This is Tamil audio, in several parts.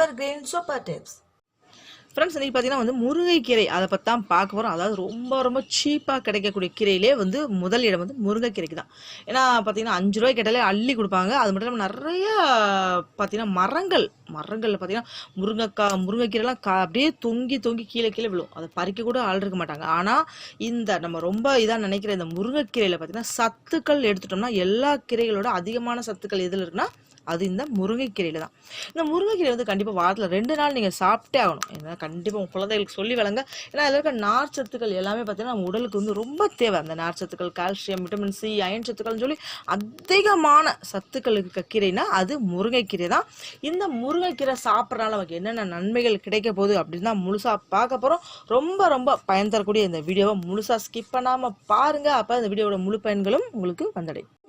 எவர் கிரீன் சூப்பர் டிப்ஸ் ஃப்ரெண்ட்ஸ் இன்றைக்கி பார்த்தீங்கன்னா வந்து முருங்கைக்கீரை அதை பற்றி தான் பார்க்க போகிறோம் அதாவது ரொம்ப ரொம்ப சீப்பாக கிடைக்கக்கூடிய கீரையிலே வந்து முதல் இடம் வந்து முருங்கைக்கீரைக்கு தான். ஏன்னா பார்த்தீங்கன்னா அஞ்சு ரூபாய் கேட்டாலே அள்ளி கொடுப்பாங்க. அது மட்டும் இல்லாமல் நிறைய பார்த்தீங்கன்னா மரங்கள் மரங்களில் பார்த்தீங்கன்னா முருங்கைக்காய் முருங்கைக்கீரைலாம் கா அப்படியே தொங்கி தொங்கி கீழே கீழே விழும். அதை பறிக்க கூட ஆள் இருக்க மாட்டாங்க. ஆனால் இந்த நம்ம ரொம்ப இதாக நினைக்கிற இந்த முருங்கைக்கீரையில் பார்த்தீங்கன்னா சத்துக்கள் எடுத்துட்டோம்னா எல்லா கீரைகளோட அதிகமான சத்துக்கள் எதில் இருக்குன்னா அது இந்த முருங்கைக்கீரையில் தான். இந்த முருங்கைக்கீரை வந்து கண்டிப்பாக வாரத்தில் ரெண்டு நாள் நீங்கள் சாப்பிட்டே ஆகணும். ஏன்னா கண்டிப்பாக உங்கள் குழந்தைகளுக்கு சொல்லி வழங்க. ஏன்னா அதில் இருக்க நார் சத்துக்கள் எல்லாமே பார்த்தீங்கன்னா நம்ம உடலுக்கு வந்து ரொம்ப தேவை. அந்த நார் சத்துக்கள் கால்சியம் விட்டமின் சி அயன் சத்துக்கள்னு சொல்லி அதிகமான சத்துக்கள் இருக்க கீரைனா அது முருங்கைக்கீரை தான். இந்த முருங்கைக்கீரை சாப்பிட்றனால நமக்கு என்னென்ன நன்மைகள் கிடைக்க போகுது அப்படின்னு தான் முழுசாக பார்க்க போகிறோம் ரொம்ப ரொம்ப பயன் தரக்கூடிய இந்த வீடியோவை முழுசாக ஸ்கிப் பண்ணாமல் பாருங்கள் அப்போ இந்த வீடியோவோட முழு பயன்களும் உங்களுக்கு வந்தடையும்.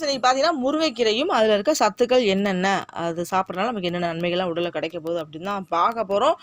சரி பார்த்தீங்கன்னா முருங்கைக்கீரையும் அதில் இருக்க சத்துக்கள் என்னென்ன? அது சாப்பிட்றனால நமக்கு என்னென்ன நன்மைகள்லாம் உடலில் கிடைக்க போகுது அப்படின்னு தான் பார்க்க போகிறோம்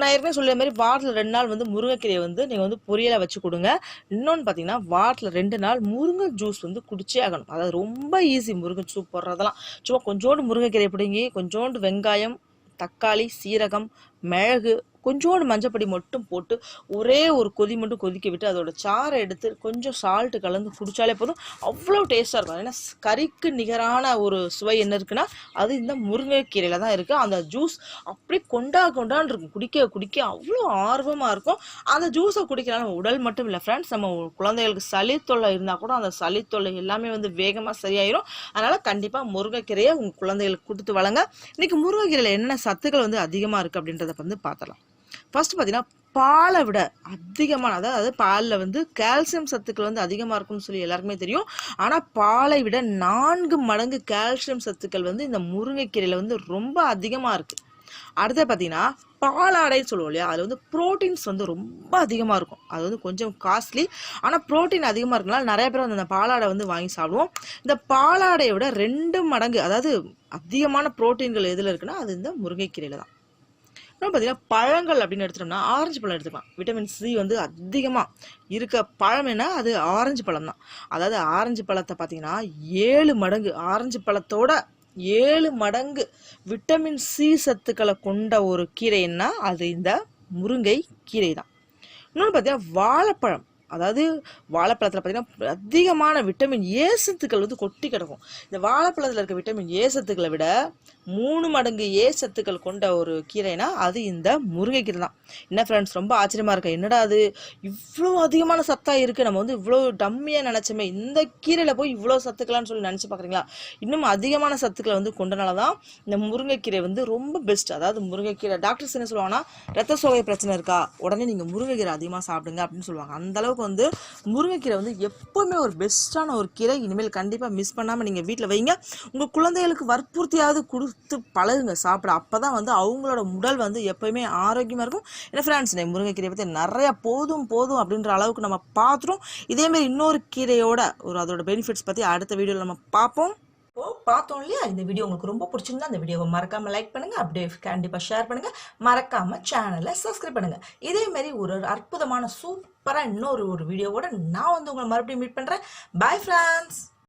நான் ஏற்கனவே சொல்லிய மாதிரி வாரத்தில் ரெண்டு நாள் வந்து முருங்கைக்கீரையை வந்து நீங்கள் வந்து பொரியலை வச்சு கொடுங்க. இன்னொன்று பார்த்தீங்கன்னா வாரத்தில் ரெண்டு நாள் முருங்கை ஜூஸ் வந்து குடிச்சே ஆகணும். அதாவது ரொம்ப ஈஸி முருங்கை ஜூஸ் போடுறதெல்லாம். சும்மா கொஞ்சோண்டு முருங்கைக்கீரை பிடுங்கி கொஞ்சோண்டு வெங்காயம் தக்காளி சீரகம் மிளகு கொஞ்சோண்டு மஞ்சப்பொடி மட்டும் போட்டு ஒரே ஒரு கொதி மட்டும் கொதிக்க விட்டு அதோட சாறை எடுத்து கொஞ்சம் சால்ட்டு கலந்து குடித்தாலே போதும். அவ்வளோ டேஸ்ட்டாக இருக்கும். ஏன்னா கறிக்கு நிகரான ஒரு சுவை என்ன இருக்குன்னா அது இந்த முருங்கைக்கீரையில் தான் இருக்குது அந்த ஜூஸ் அப்படி கொண்டா கொண்டான்னு இருக்கும். குடிக்க குடிக்க அவ்வளோ ஆர்வமாக இருக்கும். அந்த ஜூஸை குடிக்கிறனால நம்ம உடல் மட்டும் இல்லை ஃப்ரெண்ட்ஸ் நம்ம குழந்தைகளுக்கு சளி தொல்லை இருந்தால் கூட அந்த சளி தொல்லை எல்லாமே வந்து வேகமாக சரியாயிரும். அதனால் கண்டிப்பாக முருங்கைக்கீரையை உங்கள் குழந்தைகளுக்கு கொடுத்து வளங்க. இன்றைக்கி முருங்கைக்கீரையில் என்னென்ன சத்துக்கள் வந்து அதிகமாக இருக்குது அப்படின்றத வந்து பார்த்தலாம் ஃபர்ஸ்ட் பார்த்தீங்கன்னா பாலை விட அதிகமான அதாவது பாலில் வந்து கால்சியம் சத்துக்கள் வந்து அதிகமாக இருக்கும்னு சொல்லி எல்லாருக்குமே தெரியும். ஆனால் பாலை விட நான்கு மடங்கு கால்சியம் சத்துக்கள் வந்து இந்த முருங்கைக்கீரையில் வந்து ரொம்ப அதிகமாக இருக்குது அடுத்து பார்த்தீங்கன்னா பாலாடைன்னு சொல்லுவோம் இல்லையா? அதில் வந்து ப்ரோட்டீன்ஸ் வந்து ரொம்ப அதிகமாக இருக்கும். அது வந்து கொஞ்சம் காஸ்ட்லி ஆனால் ப்ரோட்டீன் அதிகமாக இருக்கனால நிறைய பேர் வந்து அந்த பாலாடை வந்து வாங்கி சாப்பிடுவோம். இந்த பாலாடையை விட ரெண்டு மடங்கு அதாவது அதிகமான ப்ரோட்டீன்கள் எதில் இருக்குன்னா அது இந்த முருங்கைக்கீரையில் தான். இன்னும் பார்த்தீங்கன்னா பழங்கள் அப்படின்னு எடுத்துட்டோம்னா ஆரஞ்சு பழம் எடுத்துக்கலாம். விட்டமின் சி வந்து அதிகமாக இருக்க பழம் என்ன? அது ஆரஞ்சு பழம் தான். அதாவது ஆரஞ்சு பழத்தை பார்த்தீங்கன்னா ஏழு மடங்கு ஆரஞ்சு பழத்தோட ஏழு மடங்கு விட்டமின் சி சத்துக்களை கொண்ட ஒரு கீரைன்னா அது இந்த முருங்கை கீரை தான். இன்னொன்று பார்த்தீங்கன்னா வாழைப்பழம். அதாவது வாழைப்பழத்தில் பார்த்தீங்கன்னா அதிகமான விட்டமின் ஏ சத்துக்கள் வந்து கொட்டி கிடக்கும். இந்த வாழைப்பழத்தில் இருக்க விட்டமின் ஏ சத்துக்களை விட மூணு மடங்கு ஏ சத்துக்கள் கொண்ட ஒரு கீரைனா அது இந்த முருங்கைக்கீரை தான். என்ன ஃப்ரெண்ட்ஸ் ரொம்ப ஆச்சரியமாக இருக்கு. என்னடா அது? இவ்வளோ அதிகமான சத்தாக இருக்குது நம்ம வந்து இவ்வளோ டம்மியாக நினச்சோமே இந்த கீரையில் போய் இவ்வளோ சத்துக்களான்னு சொல்லி நினச்சி பார்க்குறீங்களா இன்னும் அதிகமான சத்துக்களை வந்து கொண்டனால தான் இந்த முருங்கைக்கீரை வந்து ரொம்ப பெஸ்ட் அதாவது முருங்கைக்கீரை டாக்டர்ஸ் என்ன சொல்லுவாங்கன்னா ரத்த சோகை பிரச்சனை இருக்கா? உடனே நீங்கள் முருங்கைக்கீரை அதிகமாக சாப்பிடுங்க அப்படின்னு சொல்லுவாங்க. அந்தளவு அளவுக்கு வந்து முருங்கைக்கீரை வந்து எப்போவுமே ஒரு பெஸ்ட்டான ஒரு கீரை. இனிமேல் கண்டிப்பாக மிஸ் பண்ணாமல் நீங்கள் வீட்டில் வைங்க. உங்கள் குழந்தைகளுக்கு வற்புறுத்தியாவது கொடுத்து பழகுங்க சாப்பிட. அப்போ தான் வந்து அவங்களோட உடல் வந்து எப்போயுமே ஆரோக்கியமாக இருக்கும். ஏன்னா ஃப்ரெண்ட்ஸ் நான் முருங்கைக்கீரை பற்றி நிறையா போதும் போதும் அப்படின்ற அளவுக்கு நம்ம பார்த்துட்டோம். இதேமாரி இன்னொரு கீரையோட ஒரு அதோட பெனிஃபிட்ஸ் பற்றி அடுத்த வீடியோவில் நம்ம பார்ப்போம். பார்த்தோம் இல்லையா இந்த வீடியோ உங்களுக்கு ரொம்ப பிடிச்சிருந்தா அந்த வீடியோவை மறக்காம லைக் பண்ணுங்க. அப்படியே கண்டிப்பா ஷேர் பண்ணுங்க. மறக்காம சேனலை சப்ஸ்கிரைப் பண்ணுங்க. இதே மாதிரி ஒரு அற்புதமான சூப்பரா இன்னொரு ஒரு வீடியோவோட நான் வந்து உங்களை மறுபடியும் மீட் பண்றேன். Bye friends